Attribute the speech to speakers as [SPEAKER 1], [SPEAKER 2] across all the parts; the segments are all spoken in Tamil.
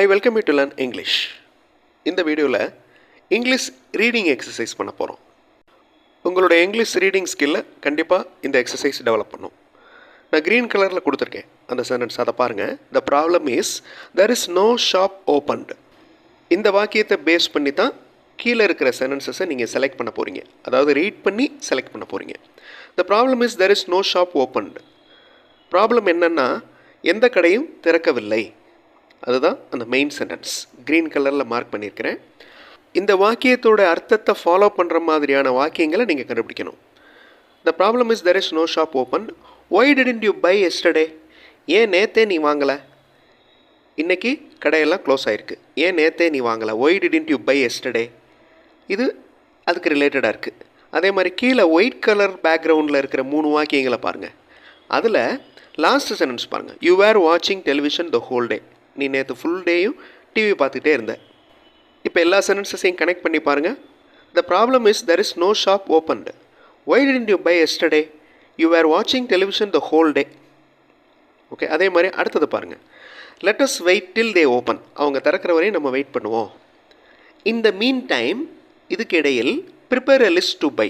[SPEAKER 1] I welcome you to learn English இந்த வீடியோவில் இங்கிலீஷ் ரீடிங் எக்ஸசைஸ் பண்ண போகிறோம் உங்களோட இங்கிலீஷ் ரீடிங் ஸ்கில்லை கண்டிப்பாக இந்த எக்ஸசைஸ் டெவலப் பண்ணும். நான் க்ரீன் கலரில் கொடுத்துருக்கேன். அந்த சென்டென்ஸ் அதை பாருங்கள் the problem is there is no shop opened இந்த வாக்கியத்தை பேஸ் பண்ணி தான் கீழே இருக்கிற சென்டென்சஸை நீங்கள் செலக்ட் பண்ண போகிறீங்க அதாவது ரீட் பண்ணி செலக்ட் பண்ண போகிறீங்க the problem is there is no shop opened problem என்னென்னா எந்த கடையும் திறக்கவில்லை. அதுதான் அந்த மெயின் சென்டென்ஸ் க்ரீன் கலரில் மார்க் பண்ணியிருக்கிறேன். இந்த வாக்கியத்தோட அர்த்தத்தை ஃபாலோ பண்ணுற மாதிரியான வாக்கியங்களை நீங்கள் கண்டுபிடிக்கணும். The problem is there is no shop open why didn't you buy yesterday ஏன் நேத்தே நீ வாங்கலை? இன்னைக்கு கடையெல்லாம் க்ளோஸ் ஆயிருக்கு. ஏன் நேத்தே நீ வாங்கலை? Why didn't you buy yesterday இது அதுக்கு ரிலேட்டடாக இருக்குது அதே மாதிரி கீழே ஒயிட் கலர் பேக்ரவுண்டில் இருக்கிற மூணு வாக்கியங்களை பாருங்கள் அதில் லாஸ்ட் சென்டென்ஸ் பாருங்கள் யூ வேர் வாட்சிங் டெலிவிஷன் த ஹோல் டே நீ நேற்று ஃபுல் டேயும் டிவி பார்த்துட்டே இருந்த. இப்போ எல்லா சென்டென்சஸையும் கனெக்ட் பண்ணி பாருங்கள் the problem is there is no shop opened why didn't you buy yesterday you were வாட்சிங் television the whole day okay அதே மாதிரி அடுத்தது பாருங்கள் let's wait till they open அவங்க திறக்கிற வரையும் நம்ம வெயிட் பண்ணுவோம். இந்த மீன் டைம் இதுக்கு இடையில் prepare a list to buy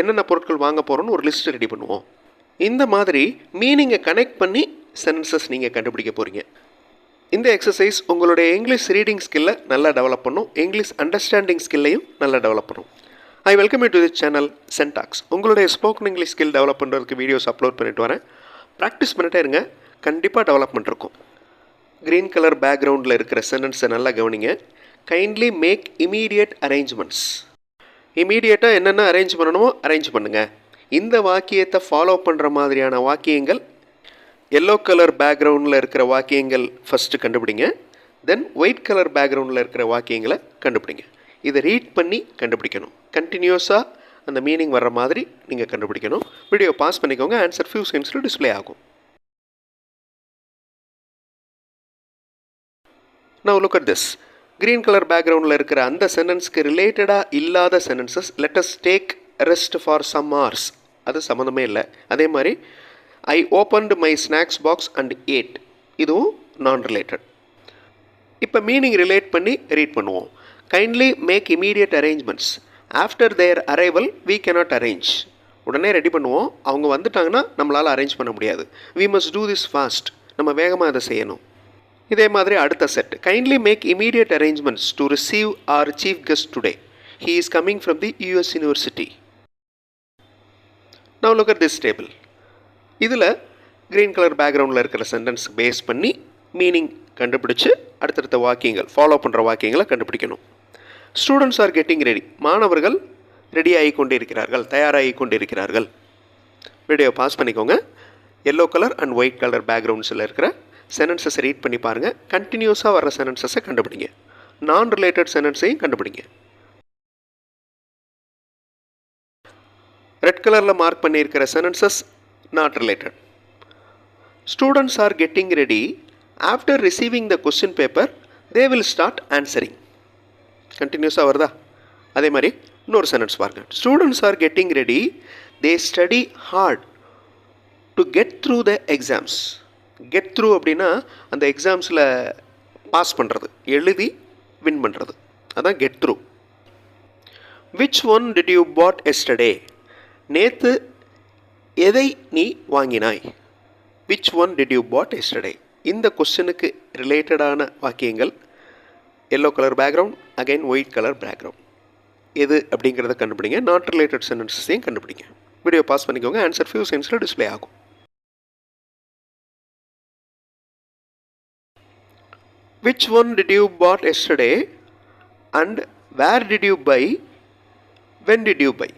[SPEAKER 1] என்னென்ன பொருட்கள் வாங்க போகிறோன்னு ஒரு லிஸ்ட் ரெடி பண்ணுவோம். இந்த மாதிரி மீனிங்கை கனெக்ட் பண்ணி சென்டென்சஸ் நீங்கள் கண்டுபிடிக்க போகிறீங்க இந்த எக்ஸசைஸ் உங்களுடைய இங்கிலீஷ் ரீடிங் ஸ்கில்லை நல்லா டெவலப் பண்ணும். இங்கிலீஷ் அண்டர்ஸ்டாண்டிங் ஸ்கில்லையும் நல்லா டெவலப் பண்ணும். I welcome you to the channel சென்டாக்ஸ் உங்களுடைய ஸ்போக்கன் இங்கிலீஷ் ஸ்கில் டெவலப் பண்ணுறதுக்கு வீடியோஸ் அப்லோட் பண்ணிட்டு வரேன். ப்ராக்டிஸ் பண்ணிட்டே இருங்க. கண்டிப்பாக டெவலப்மெண்ட் இருக்கும். க்ரீன் கலர் பேக்ரவுண்டில் இருக்கிற சென்டென்ஸை நல்லா கவனிங்க. கைண்ட்லி மேக் இமீடியட் அரேஞ்ச்மெண்ட்ஸ் இமீடியட்டாக என்னென்ன அரேஞ்ச் பண்ணணுமோ அரேஞ்ச் பண்ணுங்கள் இந்த வாக்கியத்தை ஃபாலோ பண்ணுற மாதிரியான வாக்கியங்கள் எல்லோ கலர் பேக்ரவுண்டில் இருக்கிற வாக்கியங்கள் ஃபஸ்ட்டு கண்டுபிடிங்க. தென் ஒயிட் கலர் பேக்ரவுண்டில் இருக்கிற வாக்கியங்களை கண்டுபிடிங்க. இதை ரீட் பண்ணி கண்டுபிடிக்கணும். கண்டினியூஸாக அந்த மீனிங் வர்ற மாதிரி நீங்கள் கண்டுபிடிக்கணும். வீடியோ பாஸ் பண்ணிக்கோங்க. ஆன்சர் ஃபியூ செகண்ட்ஸில் டிஸ்ப்ளே ஆகும். நான் look at this green colour பேக்ரவுண்டில் இருக்கிற அந்த சென்டென்ஸ்க்கு ரிலேட்டடாக இல்லாத sentences let's take rest for some hours அது சம்மந்தமே இல்லை. அதே மாதிரி I opened my snacks box and ate இதுவும் நான் ரிலேட்டட் இப்போ மீனிங் ரிலேட் பண்ணி ரீட் பண்ணுவோம். Kindly make immediate arrangements after their arrival we cannot arrange உடனே ரெடி பண்ணுவோம். அவங்க வந்துட்டாங்கன்னா நம்மளால் அரேஞ்ச் பண்ண முடியாது. We must do this fast நம்ம வேகமாக அதை செய்யணும். இதே மாதிரி அடுத்த set kindly make immediate arrangements to receive our chief guest today he is coming from the US university now look at this table இதில் க்ரீன் கலர் பேக்ரவுண்டில் இருக்கிற சென்டென்ஸ் பேஸ் பண்ணி மீனிங் கண்டுபிடிச்சு அடுத்தடுத்த வாக்கியங்கள் ஃபாலோ பண்ணுற வாக்கியங்களை கண்டுபிடிக்கணும். ஸ்டூடெண்ட்ஸ் ஆர் கெட்டிங் ரெடி மாணவர்கள் ரெடி ஆகி கொண்டிருக்கிறார்கள் தயாராகி கொண்டிருக்கிறார்கள் வீடியோ பாஸ் பண்ணிக்கோங்க. Yellow colour and white colour பேக்ரவுண்ட்ஸில் இருக்கிற சென்டென்சஸை ரீட் பண்ணி பாருங்கள் கண்டினியூஸாக வர சென்டென்சஸை கண்டுபிடிங்க. நான் ரிலேட்டட் சென்டென்ஸையும் கண்டுபிடிங்க. ரெட் கலரில் மார்க் பண்ணியிருக்கிற sentences not related students are getting ready after receiving the question paper they will start answering கண்டினியூஸாக வருதா அதே மாதிரி இன்னொரு சென்டென்ஸ் பாருங்க. Students are getting ready they study hard to get through the exams get through அப்படின்னா அந்த எக்ஸாம்ஸில் பாஸ் பண்ணுறது எழுதி வின் பண்ணுறது அதான் get through which one did you bought yesterday நேற்று எதை நீ வாங்கினாய்? Which one did you bought yesterday இந்த கொஸ்டினுக்கு ரிலேட்டடான வாக்கியங்கள். Yellow colour background again white colour background எது அப்படிங்கிறத கண்டுபிடிங்க. நாட் ரிலேட்டட் சென்டென்சஸையும் கண்டுபிடிங்க. வீடியோ பாஸ் பண்ணிக்கோங்க. ஆன்சர் ஃபியூ சென்ஸில் டிஸ்பிளே ஆகும். Which one did you bought yesterday and where did you buy when did you buy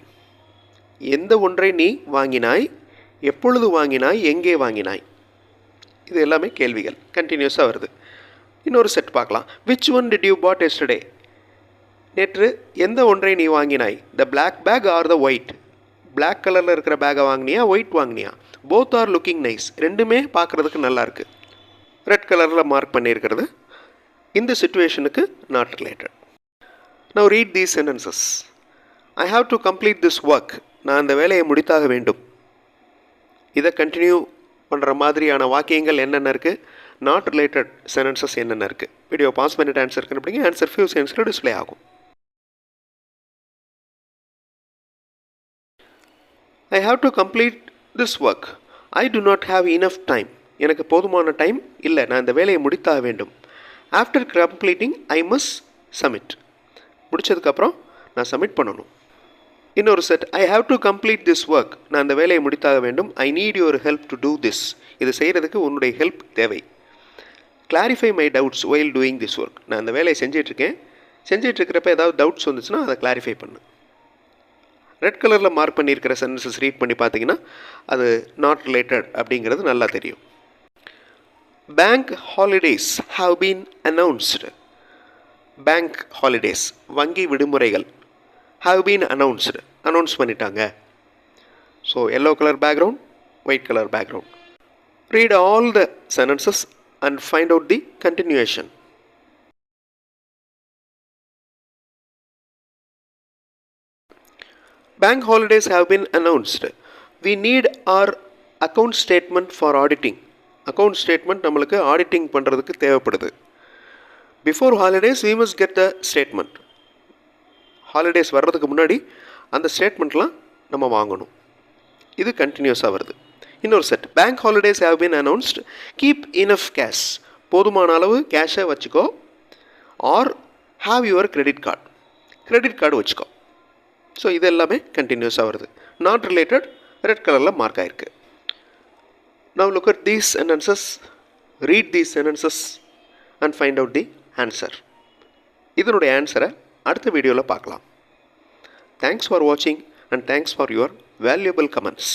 [SPEAKER 1] எந்த ஒன்றை நீ வாங்கினாய்? எப்பொழுது வாங்கினாய் எங்கே வாங்கினாய்? இது எல்லாமே கேள்விகள். கண்டினியூஸாக வருது. இன்னொரு செட் பார்க்கலாம். Which one did you bought yesterday நேற்று எந்த ஒன்றை நீ வாங்கினாய்? The black bag or the white black கலரில் இருக்கிற பேக்கை வாங்கினியா ஒயிட் வாங்கினியா? போத் ஆர் லுக்கிங் நைஸ் ரெண்டுமே பார்க்குறதுக்கு நல்லாயிருக்கு ரெட் கலரில் மார்க் பண்ணியிருக்கிறது. இந்த சுச்சுவேஷனுக்கு not related now read these sentences I have to complete this work நான் அந்த வேலையை முடித்தாக வேண்டும். இதை கண்டினியூ பண்ணுற மாதிரியான வாக்கியங்கள் என்னென்ன இருக்குது நாட் ரிலேட்டட் சென்டென்சஸ் என்னென்ன இருக்குது வீடியோ பாஸ் பண்ணிட்டு ஆன்சர் கண்டுபிடிங்க ஆன்சர் ஃபியூ சென்ஸில் டிஸ்பிளே ஆகும். I have to complete this work I do not have enough time எனக்கு போதுமான டைம் இல்லை. நான் இந்த வேலையை முடித்தாக வேண்டும். ஆஃப்டர் கம்ப்ளீட்டிங் ஐ மஸ் சப்மிட் முடிச்சதுக்கப்புறம் நான் சப்மிட் பண்ணணும். இன்னொரு set I have to complete this work நான் அந்த வேலையை முடித்தாக வேண்டும். I need your help to do this இது செய்கிறதுக்கு உன்னுடைய ஹெல்ப் தேவை. Clarify my doubts while doing this work நான் அந்த வேலையை செஞ்சிட்ருக்கேன். செஞ்சிட்ருக்கிறப்ப ஏதாவது டவுட்ஸ் வந்துச்சுன்னா அதை கிளாரிஃபை பண்ணு. ரெட் கலரில் மார்க் பண்ணியிருக்கிற சென்டென்சஸ் ரீட் பண்ணி பார்த்தீங்கன்னா அது நாட் ரிலேட்டட் அப்படிங்கிறது நல்லா தெரியும். Bank holidays have been announced bank holidays வங்கி விடுமுறைகள். ஹாவ் பீன் அனௌன்ஸ்டு அனௌன்ஸ் பண்ணிட்டாங்க. So yellow colour background white colour background read all the sentences and find out the continuation Bank holidays have been announced. We need our account statement for auditing. Account statement நம்மளுக்கு ஆடிட்டிங் பண்ணுறதுக்கு தேவைப்படுது. Before holidays we must get the statement holidays வர்றதுக்கு முன்னாடி அந்த ஸ்டேட்மெண்ட்லாம் நம்ம வாங்கணும். இது கண்டினியூஸாக வருது. இன்னொரு set bank holidays have been announced keep enough cash போதுமான அளவு கேஷை வச்சுக்கோ. Or have your credit card credit card வச்சுக்கோ. ஸோ இது எல்லாமே கண்டினியூஸாக வருது. நாட் ரிலேட்டட் ரெட் கலரில் மார்க் ஆகிருக்கு now look at these sentences read these sentences and find out the answer இதனுடைய ஆன்சரை அடுத்த வீடியோவில் பார்க்கலாம். தேங்க்ஸ் ஃபார் வாட்சிங் and thanks for your valuable comments